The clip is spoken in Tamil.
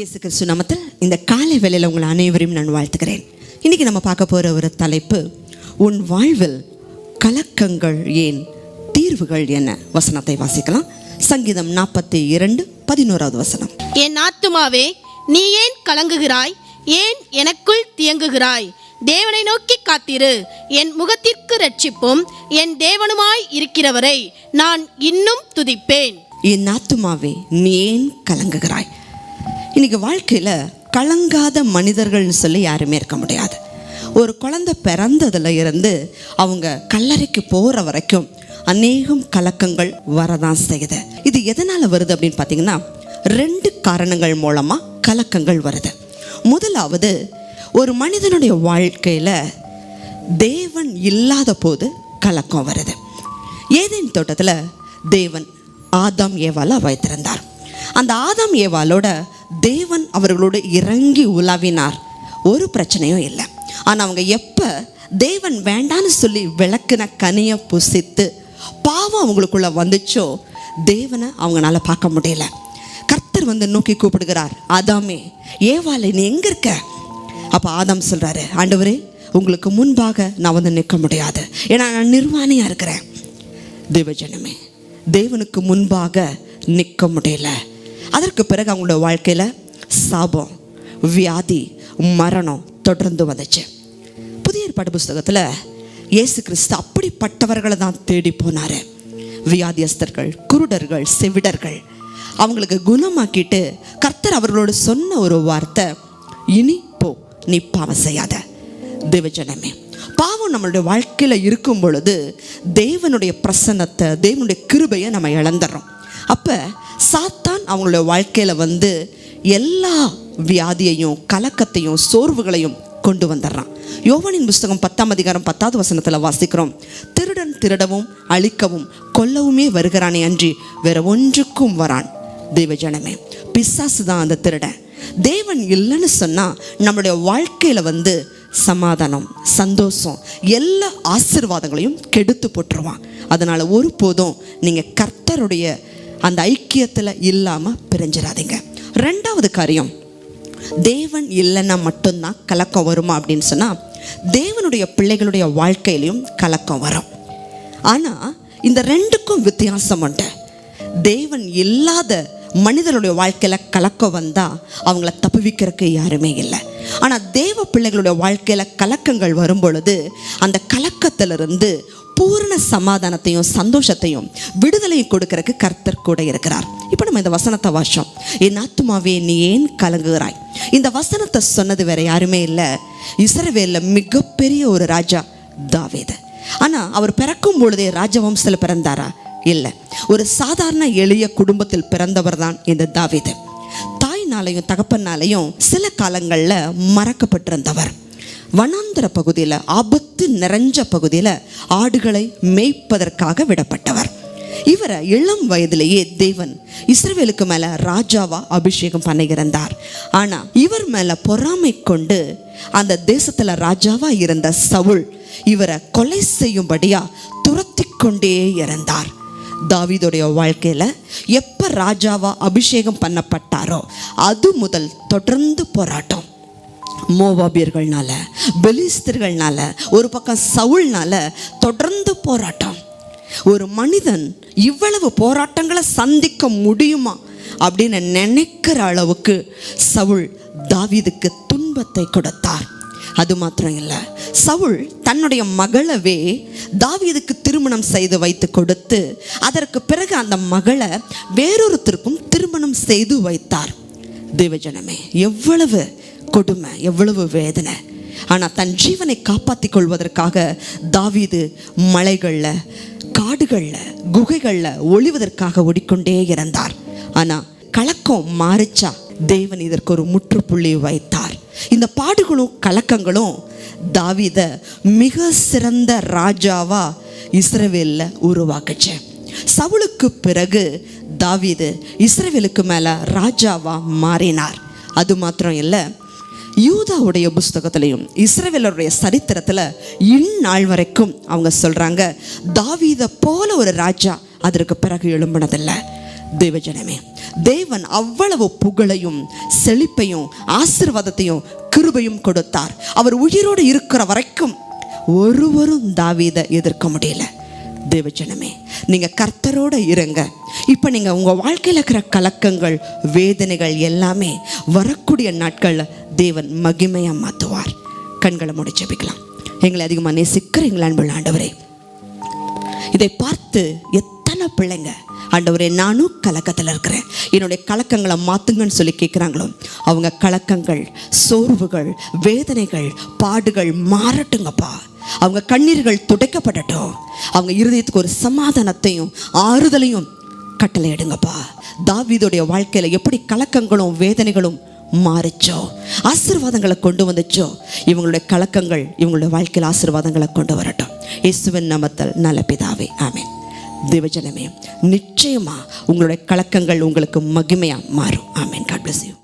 இயேசு கிறிஸ்து நாமத்தில் இந்த காலை வேளையில் உங்கள் அனைவரையும் நான் வாழ்த்துக்கிறேன் இன்னைக்கு நம்ம பார்க்க போகிற ஒரு தலைப்பு உன் வாழ்வில் கலக்கங்கள் ஏன்? தீர்வுகள் என்ன? வசனத்தை வாசிக்கலாம். சங்கீதம் நாற்பத்தி இரண்டு பதினோராவது வசனம். என் ஆத்துமாவே நீ ஏன் கலங்குகிறாய்? ஏன் எனக்குள் தியங்குகிறாய்? தேவனை நோக்கி காத்திரு. என் முகத்திற்கு ரட்சிப்பும் என் தேவனுமாய் இருக்கிறவரை நான் இன்னும் துதிப்பேன். என் ஆத்துமாவே நீ ஏன் கலங்குகிறாய்? இன்னைக்கு வாழ்க்கையில் கலங்காத மனிதர்கள்னு சொல்லி யாருமே இருக்க முடியாது. ஒரு குழந்தை பிறந்ததுல இருந்து அவங்க கல்லறைக்கு போகிற வரைக்கும் அநேகம் கலக்கங்கள் வரதான் செய்யுது. இது எதனால் வருது அப்படின்னு பார்த்தீங்கன்னா ரெண்டு காரணங்கள் மூலமாக கலக்கங்கள் வருது. முதலாவது ஒரு மனிதனுடைய வாழ்க்கையில் தேவன் இல்லாத போது கலக்கம் வருது. ஏதேன் தோட்டத்தில் தேவன் ஆதாம் ஏவாலா வைத்திருந்தார். அந்த ஆதாம் ஏவாலோட தேவன் அவர்களோடு இறங்கி உலாவினார். ஒரு பிரச்சனையும் இல்லை. ஆனால் அவங்க எப்போ தேவன் வேண்டான்னு சொல்லி விளக்குன கனியை புசித்து பாவம் அவங்களுக்குள்ள வந்துச்சோ தேவனை அவங்களால பார்க்க முடியல. கர்த்தர் வந்து நோக்கி கூப்பிடுகிறார் ஆதாமே ஏவாலை நீ எங்கே இருக்க? அப்போ ஆதாம் சொல்கிறாரு ஆண்டவரே உங்களுக்கு முன்பாக நான் வந்து நிற்க முடியாது. ஏன்னா நான் நிர்வாணியாக இருக்கிறேன். தேவஜனமே தேவனுக்கு முன்பாக நிற்க முடியல. அதற்கு பிறகு அவங்களோட வாழ்க்கையில் சாபம் வியாதி மரணம் தொடர்ந்து வந்துச்சு. புதிய ஏற்பாடு புஸ்தகத்தில் இயேசு கிறிஸ்து அப்படிப்பட்டவர்களை தான் தேடி போனார். வியாதியஸ்தர்கள் குருடர்கள் செவிடர்கள் அவங்களுக்கு குணமாக்கிட்டு கர்த்தர் அவர்களோடு சொன்ன ஒரு வார்த்தை இனி போ நீ பாவம் செய்யாத. தேவஜனமே. பாவம் நம்மளுடைய வாழ்க்கையில் இருக்கும் பொழுது தேவனுடைய பிரசன்னத்தை தேவனுடைய கிருபையை நம்ம இழந்துடுறோம். அப்போ சாத்தான் அவங்களுடைய வாழ்க்கையில் வந்து எல்லா வியாதியையும் கலக்கத்தையும் சோர்வுகளையும் கொண்டு வந்துடுறான். யோவானின் புஸ்தகம் பத்தாம் அதிகாரம் பத்தாவது வசனத்தில் வாசிக்கிறோம். திருடன் திருடவும் அழிக்கவும் கொல்லவுமே வருகிறானே அன்றி வேற ஒன்றுக்கும் வரான் தேவஜனமே பிசாசு தான் அந்த திருடன். தேவன் இல்லைன்னு சொன்னால் நம்மளுடைய வாழ்க்கையில் வந்து சமாதானம் சந்தோஷம் எல்லா ஆசீர்வாதங்களையும் கெடுத்து போட்டுருவான். அதனால் ஒருபோதும் நீங்கள் கர்த்தருடைய அந்த ஐக்கியத்தில் இல்லாமல் பிரிஞ்சிடாதீங்க ரெண்டாவது காரியம் தேவன் இல்லைன்னா மட்டும்தான் கலக்கம் வருமா அப்படின்னு சொன்னால் தேவனுடைய பிள்ளைகளுடைய வாழ்க்கையிலையும் கலக்கம் வரும். ஆனால் இந்த ரெண்டுக்கும் வித்தியாசம் உண்டு. தேவன் இல்லாத மனிதனுடைய வாழ்க்கையில் கலக்கம் வந்தால் அவங்கள தப்புவிக்கிறதுக்கு யாருமே இல்லை. ஆனால் தேவ பிள்ளைகளுடைய வாழ்க்கையில் கலக்கங்கள் வரும் பொழுது அந்த கலக்கத்திலிருந்து பூரண சமாதானத்தையும் சந்தோஷத்தையும் விடுதலையும் கொடுக்கறக்கு கர்த்தர் கூட இருக்கிறார். இப்போ நம்ம இந்த வசனத்தை வாசம் என் ஆத்மாவே நீ ஏன் கலங்குகிறாய்? இந்த வசனத்தை சொன்னது வேற யாருமே இல்லை. இஸ்ரவேலில் மிகப்பெரிய ஒரு ராஜா தாவேது. ஆனால் அவர் பிறக்கும் பொழுதே ராஜவம்சத்தில் பிறந்தாரா? இல்லை. ஒரு சாதாரண எளிய குடும்பத்தில் பிறந்தவர் தான் இந்த தாவேது. தாய்னாலையும் தகப்பனாலையும் சில காலங்களில் மறக்கப்பட்டிருந்தவர். வனாந்தர பகுதியில் ஆபத்து நிறைஞ்ச பகுதியில் ஆடுகளை மேய்ப்பதற்காக விடப்பட்டவர். இவரை இளம் வயதிலேயே தேவன் இஸ்ரேலுக்கு மேலே ராஜாவா அபிஷேகம் பண்ணியிருந்தார். ஆனால் இவர் மேலே பொறாமை கொண்டு அந்த தேசத்தில் ராஜாவா இருந்த சவுல் இவரை கொலை செய்யும்படியா துரத்தி கொண்டே இறந்தார் தாவிதோடைய வாழ்க்கையில் எப்போ ராஜாவா அபிஷேகம் பண்ணப்பட்டாரோ அது முதல் தொடர்ந்து போராட்டம். மோவாபியர்கள்னால பெலிஸ்தர்கள்னால ஒரு பக்கம் சவுல்னால தொடர்ந்து போராட்டம். ஒரு மனிதன் இவ்வளவு போராட்டங்களை சந்திக்க முடியுமா அப்படின்னு நினைக்கிற அளவுக்கு சவுள் தாவீதுக்கு துன்பத்தை கொடுத்தார். அது மாத்திரம் இல்லை சவுல் தன்னுடைய மகளவே தாவீதுக்கு திருமணம் செய்து வைத்து கொடுத்து அதற்கு பிறகு அந்த மகளை வேறொருத்தருக்கும் திருமணம் செய்து வைத்தார். தேவஜனமே எவ்வளவு கொடுமை எவ்வளவு வேதனை. ஆனால் தன் ஜீவனை காப்பாற்றிக் கொள்வதற்காக தாவீது மலைகளில் காடுகளில் குகைகளில் ஒளிவதற்காக ஓடிக்கொண்டே இருந்தார். ஆனால் கலக்கம் மாறிச்சா தேவன் இதற்கு ஒரு முற்றுப்புள்ளி வைத்தார். இந்த பாடுகளும் கலக்கங்களும் தாவீத மிக சிறந்த ராஜாவா இஸ்ரவேலில் உருவாக்குச்சு. சவுளுக்கு பிறகு தாவீது இஸ்ரவேலுக்கு மேலே ராஜாவா மாறினார். அது மாத்திரம் இல்லை யூதாவுடைய புஸ்தகத்திலையும் இஸ்ரேவேலருடைய சரித்திரத்தில் இந்நாள் வரைக்கும் அவங்க சொல்கிறாங்க தாவீதை போல ஒரு ராஜா அதற்கு பிறகு எழும்பினதில்லை. தேவஜனமே தேவன் அவ்வளவு புகழையும் செழிப்பையும் ஆசீர்வாதத்தையும் கிருபையும் கொடுத்தார். அவர் உயிரோடு இருக்கிற வரைக்கும் ஒருவரும் தாவீதை எதிர்க்க முடியல. தேவஜனமே நீங்க கர்த்தரோட இருங்க. இப்போ நீங்கள் உங்க வாழ்க்கையில் இருக்கிற கலக்கங்கள் வேதனைகள் எல்லாமே வரக்கூடிய நாட்களில் தேவன் மகிமையாக மாத்துவார். கண்களை மூடி ஜெபிக்கலாம். எங்களை அதிகமாக நேசிக்கிற எங்களை அன்புள்ள ஆண்டவரே இதை பார்த்து எத்தனை பிள்ளைங்க ஆண்டவரே நானும் கலக்கத்தில் இருக்கிறேன். என்னுடைய கலக்கங்களை மாற்றுங்கன்னு சொல்லி கேட்குறாங்களோ அவங்க கலக்கங்கள் சோர்வுகள் வேதனைகள் பாடுகள் மாறட்டுங்கப்பா. அவங்க கண்ணீர்கள் துடைக்கப்படட்டும். அவங்க இருதயத்துக்கு ஒரு சமாதானத்தையும் ஆறுதலையும் கட்டளை எடுங்கப்பா. தாவிதோடைய வாழ்க்கையில் எப்படி கலக்கங்களும் வேதனைகளும் மாறிச்சோ? ஆசீர்வாதங்களை கொண்டு வந்துச்சோ? இவங்களுடைய கலக்கங்கள் இவங்களுடைய வாழ்க்கையில் ஆசீர்வாதங்களை கொண்டு வரட்டும். இயேசுவின் நமத்தல் நல்ல பிதாவே ஆமே தேவஜனமே நிச்சயமா உங்களுடைய கலக்கங்கள் உங்களுக்கு மகிமையா மாறும். ஆமேன். God bless you